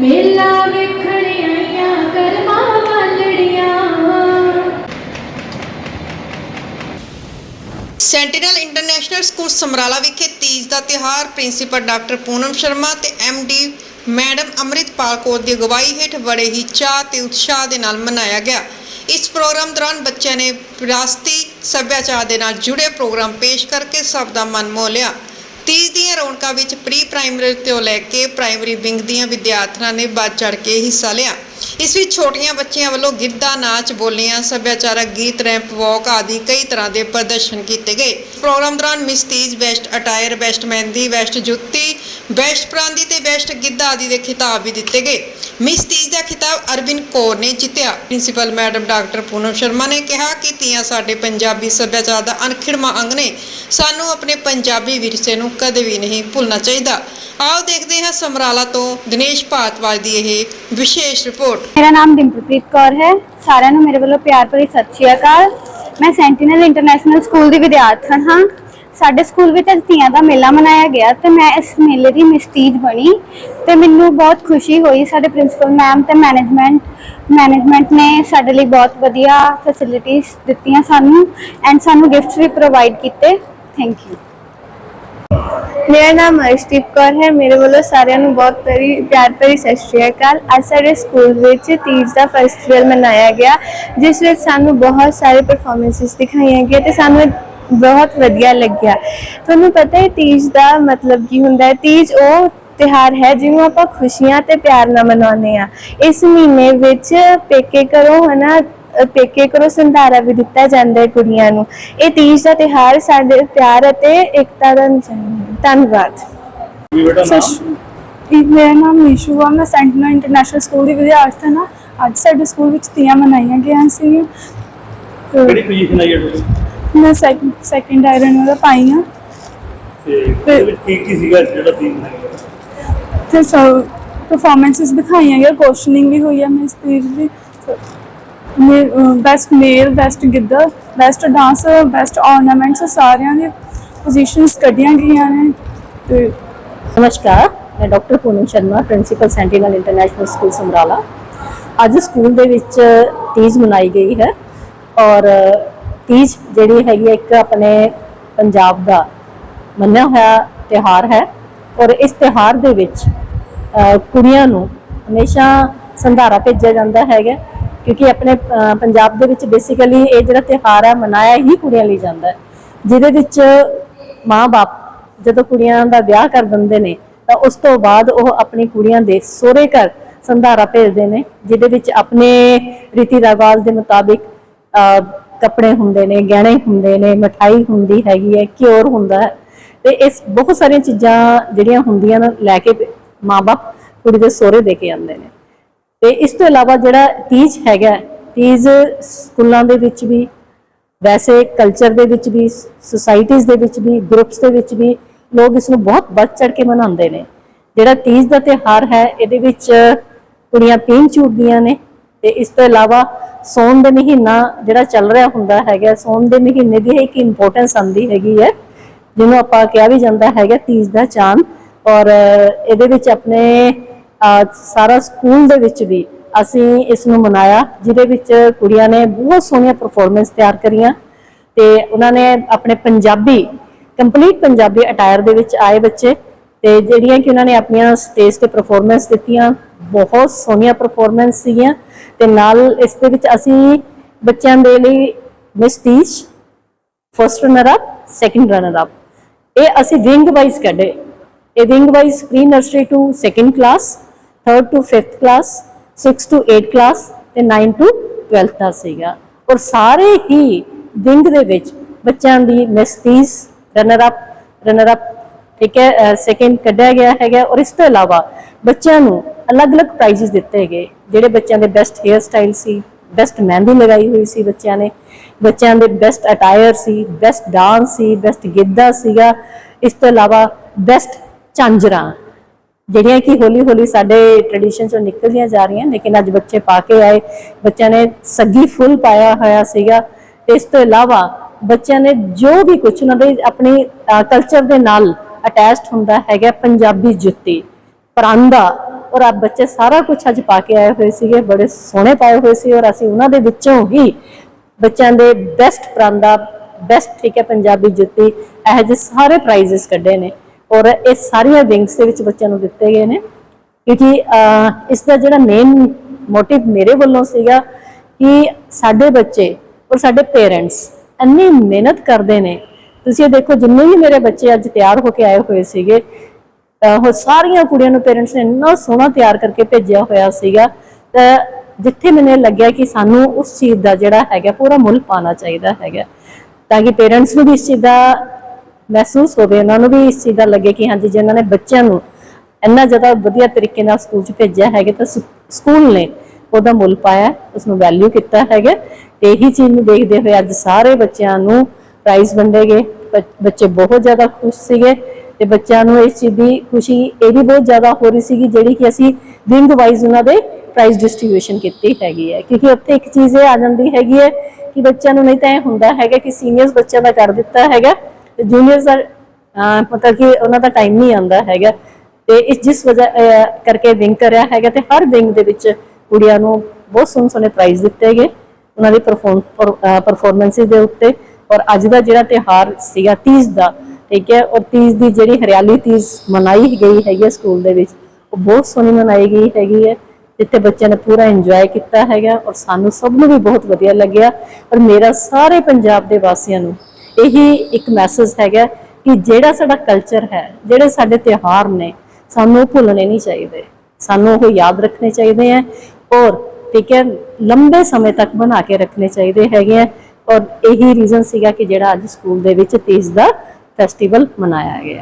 ਮੇਲਾ ਵੇਖਣ ਆਈਆਂ, ਕਰਮਾਂ ਵਾਲੜੀਆਂ। ਸੈਂਟੀਨਲ ਇੰਟਰਨੈਸ਼ਨਲ ਸਕੂਲ ਸਮਰਾਲਾ ਵਿਖੇ ਤੀਜ ਦਾ ਤਿਉਹਾਰ, ਪ੍ਰਿੰਸੀਪਲ ਡਾਕਟਰ ਪੂਨਮ ਸ਼ਰਮਾ ਤੇ ਡੀ ਮੈਡਮ ਅੰਮ੍ਰਿਤਪਾਲ ਕੌਰ ਦੀ ਅਗਵਾਈ ਹੇਠ ਬੜੇ ਹੀ ਚਾਅ ਤੇ ਉਤਸ਼ਾਹ ਦੇ ਨਾਲ ਮਨਾਇਆ ਗਿਆ। ਇਸ ਪ੍ਰੋਗਰਾਮ ਦੌਰਾਨ ਬੱਚਿਆਂ ਨੇ ਵਿਰਾਸਤੀ ਸੱਭਿਆਚਾਰ ਦੇ ਨਾਲ ਜੁੜੇ ਪ੍ਰੋਗਰਾਮ ਪੇਸ਼ ਕਰਕੇ ਸਭ ਦਾ ਮਨ ਮੋਹ ਲਿਆ। ਤੀਜ ਦੀਆਂ ਰੌਣਕਾਂ ਵਿੱਚ ਪ੍ਰੀ ਪ੍ਰਾਇਮਰੀ ਤੋਂ ਲੈ ਕੇ ਪ੍ਰਾਇਮਰੀ ਵਿੰਗ ਦੀਆਂ ਵਿਦਿਆਰਥਣਾਂ ਨੇ ਵੱਧ ਚੜ ਕੇ ਹਿੱਸਾ ਲਿਆ। ਇਸ ਵਿੱਚ ਛੋਟੀਆਂ ਬੱਚੀਆਂ ਵੱਲੋਂ ਗਿੱਧਾ, ਨਾਚ, ਬੋਲੀਆਂ, ਸੱਭਿਆਚਾਰਕ ਗੀਤ, ਰੈਂਪ, ਵਾਕ ਆਦਿ ਕਈ ਤਰ੍ਹਾਂ ਦੇ ਪ੍ਰਦਰਸ਼ਨ ਕੀਤੇ ਗਏ। ਪ੍ਰੋਗਰਾਮ ਦੌਰਾਨ miss Teej best attire best mehndi best ਜੁੱਤੀ ਬੈਸਟ ਪ੍ਰਾਂਦੀ ਤੇ ਬੈਸਟ ਗਿੱਧਾ ਆਦਿ ਦੇ ਖਿਤਾਬ ਵੀ ਦਿੱਤੇ ਗਏ। ਮਿਸ ਤੀਜ ਦਾ ਖਿਤਾਬ ਅਰਵਿੰਦ ਕੌਰ ਨੇ ਜਿੱਤਿਆ। Principal madam doctor Poonam Sharma ਨੇ ਕਿਹਾ ਕਿ ਤੀਆਂ ਸਾਡੇ ਪੰਜਾਬੀ ਸੱਭਿਆਚਾਰ ਦਾ ਅਨਖਿੜਵਾਂ ਅੰਗ ਨੇ। ਸਾਨੂੰ ਆਪਣੇ ਪੰਜਾਬੀ ਵਿਰਸੇ ਨੂੰ ਕਦੇ ਵੀ ਨਹੀਂ ਭੁੱਲਣਾ ਚਾਹੀਦਾ। ਆਓ ਦੇਖਦੇ ਹਾਂ ਸਮਰਾਲਾ ਤੋਂ ਦਿਨੇਸ਼ ਭਾਰਤਵਾਜ ਦੀ ਇਹ ਵਿਸ਼ੇਸ਼ ਰਿਪੋਰਟ। ਮੇਰਾ ਨਾਮ ਡਿੰਪਲਪ੍ਰੀਤ ਕੌਰ ਹੈ। ਸਾਰਿਆਂ ਨੂੰ ਮੇਰੇ ਵੱਲੋਂ ਪਿਆਰ ਭਰੀ ਸਤਿ ਸ਼੍ਰੀ ਅਕਾਲ। ਮੈਂ ਸੈਂਟੀਨਲ ਇੰਟਰਨੈਸ਼ਨਲ ਸਕੂਲ ਦੀ ਵਿਦਿਆਰਥਣ ਹਾਂ। ਸਾਡੇ ਸਕੂਲ ਵਿੱਚ ਅੱਜ ਤੀਆਂ ਦਾ ਮੇਲਾ ਮਨਾਇਆ ਗਿਆ ਤੇ ਮੈਂ ਇਸ ਮੇਲੇ ਦੀ ਮਿਸਤੀਜ ਬਣੀ ਤੇ ਮੈਨੂੰ ਬਹੁਤ ਖੁਸ਼ੀ ਹੋਈ ਸਾਡੇ ਪ੍ਰਿੰਸੀਪਲ ਮੈਮ ਤੇ ਮੈਨੇਜਮੈਂਟ ਮੈਨੇਜਮੈਂਟ ਨੇ ਸਾਡੇ ਲਈ ਬਹੁਤ ਵਧੀਆ ਫੈਸਿਲਿਟੀਆਂ ਦਿੱਤੀਆਂ ਸਾਨੂੰ ਐਂਡ ਸਾਨੂੰ ਗਿਫਟਸ ਵੀ ਪ੍ਰੋਵਾਈਡ ਕੀਤੇ। ਥੈਂਕ ਯੂ ਮੇਰਾ ਨਾਮ ਅਰਸ਼ਦੀਪ ਕੌਰ ਹੈ। ਮੇਰੇ ਵੱਲੋਂ ਸਾਰਿਆਂ ਨੂੰ ਬਹੁਤ ਭਰੀ, ਪਿਆਰ ਭਰੀ ਸਤਿ ਸ਼੍ਰੀ ਅਕਾਲ। ਅੱਜ ਸਾਡੇ ਸਕੂਲ ਵਿੱਚ ਤੀਜ ਦਾ ਫੈਸਟੀਵਲ ਮਨਾਇਆ ਗਿਆ, ਜਿਸ ਵਿੱਚ ਸਾਨੂੰ ਬਹੁਤ ਸਾਰੇ ਪਰਫਾਰਮੈਂਸਿਸ ਦਿਖਾਈਆਂ ਗਈਆਂ ਤੇ ਸਾਨੂੰ ਬਹੁਤ ਵਧੀਆ ਲੱਗਿਆ। ਤੁਹਾਨੂੰ ਪਤਾ ਹੈ ਤੀਜ ਦਾ ਮਤਲਬ ਕੀ ਹੁੰਦਾ ਹੈ? ਤੀਜ ਉਹ ਤਿਉਹਾਰ ਹੈ ਜਿਹਨੂੰ ਆਪਾਂ ਖੁਸ਼ੀਆਂ ਤੇ ਪਿਆਰ ਨਾਲ ਮਨਾਉਂਦੇ ਆ ਇਸ ਮਹੀਨੇ ਵਿੱਚ ਪੇਕੇ ਕਰੋ ਹਨਾ ਪੇਕੇ ਕਰੋ ਸੰਧਾਰਾ ਵੀ ਦਿੱਤਾ ਜਾਂਦਾ ਹੈ ਕੁੜੀਆਂ ਨੂੰ। ਇਹ ਤੀਜ ਦਾ ਤਿਉਹਾਰ ਸਾਡੇ ਪਿਆਰ ਅਤੇ ਏਕਤਾ ਦਾ ਨਿਸ਼ਾਨ ਹੈ। ਧੰਨਵਾਦ। ਮੇਰਾ ਨਾਮ ਨੀਸ਼ੂ ਆ। ਮੈਂ ਸੈਂਟਨਲ ਇੰਟਰਨੈਸ਼ਨਲ ਸਕੂਲ ਦੀ ਵਿਦਿਆਰਥਣ ਹਾਂ। ਅੱਜ ਸਾਡੇ ਸਕੂਲ ਵਿੱਚ ਤੀਆਂ ਮਨਾਈਆਂ ਗਈਆਂ ਸੀ ਕਿਹੜੀ ਪੋਜੀਸ਼ਨ ਆਈ ਹੈ ਤੁਹਾਡੀ ਮੈਂ ਸੈਕੰਡ ਆਇਰਨ ਵਾਲਾ ਪਾਈ ਹਾਂ। ਤੇ ਉਹਦੇ ਵਿੱਚ ਕੀ ਕੀ ਸੀਗਾ ਜਿਹੜਾ ਤੀਨ ਹੈ? ਤੇ ਸਭ ਪਰਫਾਰਮੈਂਸਸ ਦਿਖਾਈਆਂ ਗਈਆਂ ਕੁਐਸਚਨਿੰਗ ਵੀ ਹੋਈ ਹੈ ਮੈਂ ਇਸ ਤੀਜ ਦੀ। ਬੈਸਟ ਮੇਲ best Giddha best dance best ornaments ਸਾਰਿਆਂ ਦੀ ਪੋਜੀਸ਼ਨਸ ਕੱਢੀਆਂ ਗਈਆਂ ਨੇ। ਤੇ ਨਮਸਕਾਰ ਮੈਂ doctor Poonam Sharma principal Sentinel International School Samrala. ਅੱਜ ਸਕੂਲ ਦੇ ਵਿੱਚ ਤੀਜ ਮਨਾਈ ਗਈ ਹੈ ਔਰ ਤੀਜ ਜਿਹੜੀ ਹੈਗੀ ਹੈ ਇੱਕ ਆਪਣੇ ਪੰਜਾਬ ਦਾ ਮੰਨਿਆ ਹੋਇਆ ਤਿਉਹਾਰ ਹੈ ਔਰ ਇਸ ਤਿਉਹਾਰ ਦੇ ਵਿੱਚ ਕੁੜੀਆਂ ਨੂੰ ਹਮੇਸ਼ਾ ਸੰਧਾਰਾ ਭੇਜਿਆ ਜਾਂਦਾ ਹੈਗਾ ਕਿਉਂਕਿ ਆਪਣੇ ਪੰਜਾਬ ਦੇ ਵਿੱਚ ਬੇਸਿਕਲੀ ਇਹ ਜਿਹੜਾ ਤਿਉਹਾਰ ਹੈ ਮਨਾਇਆ ਹੀ ਕੁੜੀਆਂ ਲਈ ਜਾਂਦਾ ਹੈ। ਜਿਹਦੇ ਵਿੱਚ ਮਾਂ-ਬਾਪ ਜਦੋਂ ਕੁੜੀਆਂ ਦਾ ਵਿਆਹ ਕਰ ਦਿੰਦੇ ਨੇ, ਤਾਂ ਉਸ ਤੋਂ ਬਾਅਦ ਉਹ ਆਪਣੀ ਕੁੜੀਆਂ ਦੇ ਸਹੁਰੇ ਘਰ ਸੰਧਾਰਾ ਭੇਜਦੇ ਨੇ, ਜਿਹਦੇ ਵਿੱਚ ਆਪਣੇ ਰੀਤੀ ਰਿਵਾਜ ਦੇ ਮੁਤਾਬਿਕ ਕੱਪੜੇ ਹੁੰਦੇ ਨੇ, ਗਹਿਣੇ ਹੁੰਦੇ ਨੇ, ਮਠਾਈ ਹੁੰਦੀ ਹੈਗੀ ਹੈ, ਘਿਓਰ ਹੁੰਦਾ ਹੈ। ਤੇ ਇਸ ਬਹੁਤ ਸਾਰੀਆਂ ਚੀਜ਼ਾਂ ਜਿਹੜੀਆਂ ਹੁੰਦੀਆਂ ਨੇ, ਲੈ ਕੇ ਮਾਪੇ ਕੁੜੀ ਦੇ ਸਹੁਰੇ ਦੇ ਕੇ ਆਉਂਦੇ ਨੇ। ਤੇ ਇਸ ਤੋਂ ਇਲਾਵਾ ਜਿਹੜਾ ਤੀਜ ਹੈਗਾ, ਤੀਜ ਸਕੂਲਾਂ ਦੇ ਵਿੱਚ ਵੀ, ਵੈਸੇ ਕਲਚਰ ਦੇ ਵਿੱਚ ਵੀ ਸੁਸਾਇਟੀਜ਼ ਦੇ ਵਿੱਚ ਵੀ ਗਰੁੱਪਸ ਦੇ ਵਿੱਚ ਵੀ ਲੋਕ ਇਸ ਨੂੰ ਬਹੁਤ ਵੱਧ ਚੜ ਕੇ ਮਨਾਉਂਦੇ ਨੇ। ਜਿਹੜਾ ਤੀਜ ਦਾ ਤਿਉਹਾਰ ਹੈ, ਇਹਦੇ ਵਿੱਚ ਕੁੜੀਆਂ ਪੀਂਘ ਝੂਟਦੀਆਂ ਨੇ ਤੇ ਇਸ ਤੋਂ ਇਲਾਵਾ ਸੌਣ ਦੇ ਮਹੀਨਾ ਜਿਹੜਾ ਚੱਲ ਰਿਹਾ ਹੁੰਦਾ ਹੈਗਾ, ਸੌਣ ਦੇ ਮਹੀਨੇ ਦੀ ਇੱਕ ਇੰਪੋਰਟੈਂਸ ਆਂਦੀ ਹੈਗੀ ਹੈ, ਜਿਹਨੂੰ ਆਪਾਂ ਕਿਹਾ ਵੀ ਜਾਂਦਾ ਹੈਗਾ ਤੀਜ ਦਾ ਚਾਂਦ। ਔਰ ਇਹਦੇ ਵਿੱਚ ਆਪਣੇ ਸਾਰਾ ਸਕੂਲ ਦੇ ਵਿੱਚ ਵੀ ਅਸੀਂ ਇਸ ਨੂੰ ਮਨਾਇਆ, ਜਿਹਦੇ ਵਿੱਚ ਕੁੜੀਆਂ ਨੇ ਬਹੁਤ ਸੋਹਣੀਆਂ ਪਰਫਾਰਮੈਂਸ ਤਿਆਰ ਕਰੀਆਂ। ਤੇ ਉਹਨਾਂ ਨੇ ਆਪਣੇ ਪੰਜਾਬੀ ਕੰਪਲੀਟ ਪੰਜਾਬੀ ਅਟਾਇਰ ਦੇ ਵਿੱਚ ਆਏ ਬੱਚੇ। ਤੇ ਜਿਹੜੀਆਂ ਕਿ ਉਹਨਾਂ ਨੇ ਆਪਣੀਆਂ ਸਟੇਜ ਤੇ ਪਰਫਾਰਮੈਂਸ ਦਿੱਤੀਆਂ ਬਹੁਤ ਸੋਹਣੀਆਂ ਪਰਫਾਰਮੈਂਸ ਸੀਗੀਆਂ ਤੇ ਨਾਲ ਇਸ ਦੇ ਵਿੱਚ ਅਸੀਂ ਬੱਚਿਆਂ ਦੇ ਲਈ miss Teej first runner up second runner up ਇਹ ਅਸੀਂ ਵਿੰਗ ਵਾਈਜ਼ ਕੱਢੇ। ਇਹ wing wise pre nursery to second class third to fifth class 6 to 8 class ਤੇ 9 ਟੂ 12th ਦਾ ਸੀਗਾ। ਔਰ ਸਾਰੇ ਹੀ ਵਿੰਗ ਦੇ ਵਿੱਚ ਬੱਚਿਆਂ ਦੀ ਮਿਸਤੀਸ ਰਨਰ ਅਪ ਰਨਰ ਅਪ ਠੀਕ ਹੈ ਸੈਕੰਡ ਕੱਢਿਆ ਗਿਆ ਹੈਗਾ ਔਰ ਇਸ ਤੋਂ ਇਲਾਵਾ ਬੱਚਿਆਂ ਨੂੰ ਅਲੱਗ-ਅਲੱਗ ਪ੍ਰਾਈਜ਼ਸ ਦਿੱਤੇ ਗਏ ਜਿਹੜੇ ਬੱਚਿਆਂ ਦੇ ਬੈਸਟ ਹੇਅਰ ਸਟਾਈਲ ਸੀ ਬੈਸਟ ਮਹਿੰਦੀ ਲਗਾਈ ਹੋਈ ਸੀ ਬੱਚਿਆਂ ਨੇ। ਬੱਚਿਆਂ ਦੇ ਬੈਸਟ ਅਟਾਇਰ ਸੀ ਬੈਸਟ ਡਾਂਸ ਸੀ ਬੈਸਟ ਗਿੱਧਾ ਸੀਗਾ। ਇਸ ਤੋਂ ਇਲਾਵਾ ਬੈਸਟ ਝਾਂਜਰਾਂ, ਜਿਹੜੀਆਂ ਕਿ ਹੌਲੀ ਹੌਲੀ ਸਾਡੇ ਟ੍ਰੈਡੀਸ਼ਨ ਚੋਂ ਨਿਕਲਦੀਆਂ ਜਾ ਰਹੀਆਂ, ਲੇਕਿਨ ਅੱਜ ਬੱਚੇ ਪਾ ਕੇ ਆਏ। ਬੱਚਿਆਂ ਨੇ ਸੱਗੀ ਫੁੱਲ ਪਾਇਆ ਹੋਇਆ ਸੀਗਾ। ਇਸ ਤੋਂ ਇਲਾਵਾ ਬੱਚਿਆਂ ਨੇ ਜੋ ਵੀ ਕੁਝ ਉਹਨਾਂ ਦੇ ਆਪਣੀ ਕਲਚਰ ਦੇ ਨਾਲ ਅਟੈਚਡ ਹੁੰਦਾ ਹੈਗਾ ਪੰਜਾਬੀ ਜੁੱਤੀ, ਪਰਾਂਦਾ, ਔਰ ਆ ਬੱਚੇ ਸਾਰਾ ਕੁਝ ਅੱਜ ਪਾ ਕੇ ਆਏ ਹੋਏ ਸੀਗੇ, ਬੜੇ ਸੋਹਣੇ ਪਾਏ ਹੋਏ ਸੀ, ਔਰ ਅਸੀਂ ਉਹਨਾਂ ਦੇ ਵਿੱਚੋਂ ਹੀ ਬੱਚਿਆਂ ਦੇ ਬੈਸਟ ਪਰਾਂਦਾ ਬੈਸਟ ਠੀਕ ਹੈ ਪੰਜਾਬੀ ਜੁੱਤੀ, ਇਹ ਜਿਹੇ ਸਾਰੇ ਪ੍ਰਾਈਜ਼ਸ ਕੱਢੇ ਨੇ, ਔਰ ਇਹ ਸਾਰੀਆਂ ਵਿੰਗਸ ਦੇ ਵਿੱਚ ਬੱਚਿਆਂ ਨੂੰ ਦਿੱਤੇ ਗਏ ਨੇ, ਕਿਉਂਕਿ ਇਸ ਦਾ ਜਿਹੜਾ ਮੇਨ ਮੋਟਿਵ ਮੇਰੇ ਵੱਲੋਂ ਸੀਗਾ ਕਿ ਸਾਡੇ ਬੱਚੇ ਔਰ ਸਾਡੇ ਪੇਰੈਂਟਸ ਇੰਨੀ ਮਿਹਨਤ ਕਰਦੇ ਨੇ ਤੁਸੀਂ ਇਹ ਦੇਖੋ, ਜਿੰਨੇ ਵੀ ਮੇਰੇ ਬੱਚੇ ਅੱਜ ਤਿਆਰ ਹੋ ਕੇ ਆਏ ਹੋਏ ਸੀਗੇ ਅਹ ਉਹ ਸਾਰੀਆਂ ਕੁੜੀਆਂ ਨੂੰ ਪੇਰੈਂਟਸ ਨੇ ਇੰਨਾ ਸੋਹਣਾ ਤਿਆਰ ਕਰਕੇ ਭੇਜਿਆ ਹੋਇਆ ਸੀਗਾ, ਤਾਂ ਜਿੱਥੇ ਮੈਨੂੰ ਇਹ ਲੱਗਿਆ ਕਿ ਸਾਨੂੰ ਉਸ ਚੀਜ਼ ਦਾ ਜਿਹੜਾ ਹੈਗਾ, ਪੂਰਾ ਮੁੱਲ ਪਾਣਾ ਚਾਹੀਦਾ ਹੈਗਾ। ਤਾਂ ਕਿ ਪੇਰੈਂਟਸ ਨੂੰ ਵੀ ਇਸ ਚੀਜ਼ ਦਾ ਮਹਿਸੂਸ ਹੋਵੇ, ਉਹਨਾਂ ਨੂੰ ਵੀ ਇਸ ਚੀਜ਼ ਦਾ ਲੱਗੇ ਕਿ ਹਾਂਜੀ ਜਿਨ੍ਹਾਂ ਨੇ ਬੱਚਿਆਂ ਨੂੰ ਇੰਨਾ ਜ਼ਿਆਦਾ ਵਧੀਆ ਤਰੀਕੇ ਨਾਲ ਸਕੂਲ 'ਚ ਭੇਜਿਆ ਹੈਗਾ, ਤਾਂ ਸ- ਸਕੂਲ ਨੇ ਉਹਦਾ ਮੁੱਲ ਪਾਇਆ ਉਸ ਨੂੰ ਵੈਲਿਊ ਕੀਤਾ ਹੈਗਾ। ਤੇ ਇਹੀ ਚੀਜ਼ ਨੂੰ ਦੇਖਦੇ ਹੋਏ ਅੱਜ ਸਾਰੇ ਬੱਚਿਆਂ ਨੂੰ ਪ੍ਰਾਈਜ਼ ਵੰਡੇ ਗਏ, ਬ- ਬੱਚੇ ਬਹੁਤ ਜ਼ਿਆਦਾ ਖੁਸ਼ ਸੀਗੇ ਤੇ ਬੱਚਿਆਂ ਨੂੰ ਇਸ ਚੀਜ਼ ਦੀ ਖੁਸ਼ੀ, ਇਹ ਵੀ ਬਹੁਤ ਜ਼ਿਆਦਾ ਹੋ ਰਹੀ ਸੀਗੀ ਜਿਹੜੀ ਕਿ ਅਸੀਂ ਵਿੰਗ ਵਾਈਜ਼ ਉਹਨਾਂ ਦੇ ਪ੍ਰਾਈਜ਼ ਡਿਸਟ੍ਰੀਬਿਊਸ਼ਨ ਕੀਤੀ ਹੈਗੀ ਹੈ। ਕਿਉਂਕਿ ਉੱਥੇ ਇੱਕ ਚੀਜ਼ ਇਹ ਆ ਜਾਂਦੀ ਹੈਗੀ ਹੈ ਕਿ ਬੱਚਿਆਂ ਨੂੰ ਨਹੀਂ ਤਾਂ ਇਹ ਹੁੰਦਾ ਹੈਗਾ ਕਿ ਸੀਨੀਅਰਸ ਬੱਚਿਆਂ ਦਾ ਕਰ ਦਿੱਤਾ ਹੈਗਾ ਤੇ ਜੂਨੀਅਰਸ ਦਾ ਮਤਲਬ ਕਿ ਉਹਨਾਂ ਦਾ ਟਾਈਮ ਨਹੀਂ ਆਉਂਦਾ ਹੈਗਾ ਤੇ ਇਸ, ਜਿਸ ਵਜ੍ਹਾ ਕਰਕੇ ਵਿੰਗ ਕਰਿਆ ਹੈਗਾ ਤੇ ਹਰ ਵਿੰਗ ਦੇ ਵਿੱਚ ਕੁੜੀਆਂ ਨੂੰ ਬਹੁਤ ਸੋਹਣੇ ਸੋਹਣੇ ਪ੍ਰਾਈਜ਼ ਦਿੱਤੇ ਗਏ। ਉਹਨਾਂ ਦੀ ਪਰਫਾਰਮੈਂਸਿਸ ਦੇ ਉੱਤੇ ਔਰ ਅੱਜ ਦਾ ਜਿਹੜਾ ਤਿਉਹਾਰ ਸੀਗਾ ਤੀਜ ਦਾ, ਠੀਕ ਹੈ, ਔਰ ਤੀਜ ਦੀ ਜਿਹੜੀ ਹਰਿਆਲੀ ਤੀਜ ਮਨਾਈ ਗਈ ਹੈਗੀ ਹੈ ਸਕੂਲ ਦੇ ਵਿੱਚ, ਉਹ ਬਹੁਤ ਸੋਹਣੀ ਮਨਾਈ ਗਈ ਹੈਗੀ ਹੈ, ਜਿੱਥੇ ਬੱਚਿਆਂ ਨੇ ਪੂਰਾ ਇੰਜੋਏ ਕੀਤਾ ਹੈਗਾ ਔਰ ਸਾਨੂੰ ਸਭ ਨੂੰ ਵੀ ਬਹੁਤ ਵਧੀਆ ਲੱਗਿਆ, ਔਰ ਮੇਰਾ ਸਾਰੇ ਪੰਜਾਬ ਦੇ ਵਾਸੀਆਂ ਨੂੰ ਇਹੀ ਇੱਕ ਮੈਸੇਜ ਹੈਗਾ ਕਿ ਜਿਹੜਾ ਸਾਡਾ ਕਲਚਰ ਹੈ, ਜਿਹੜੇ ਸਾਡੇ ਤਿਉਹਾਰ ਨੇ, ਸਾਨੂੰ ਉਹ ਭੁੱਲਣੇ ਨਹੀਂ ਚਾਹੀਦੇ, ਸਾਨੂੰ ਉਹ ਯਾਦ ਰੱਖਣੇ ਚਾਹੀਦੇ ਹੈ, ਔਰ ਠੀਕ ਹੈ, ਲੰਬੇ ਸਮੇਂ ਤੱਕ ਬਣਾ ਕੇ ਰੱਖਣੇ ਚਾਹੀਦੇ ਹੈਗੇ ਹੈ ਔਰ ਇਹੀ ਰੀਜ਼ਨ ਸੀਗਾ ਕਿ ਜਿਹੜਾ ਅੱਜ ਸਕੂਲ ਦੇ ਵਿੱਚ ਤੀਜ ਦਾ ਫੈਸਟੀਵਲ ਮਨਾਇਆ ਗਿਆ।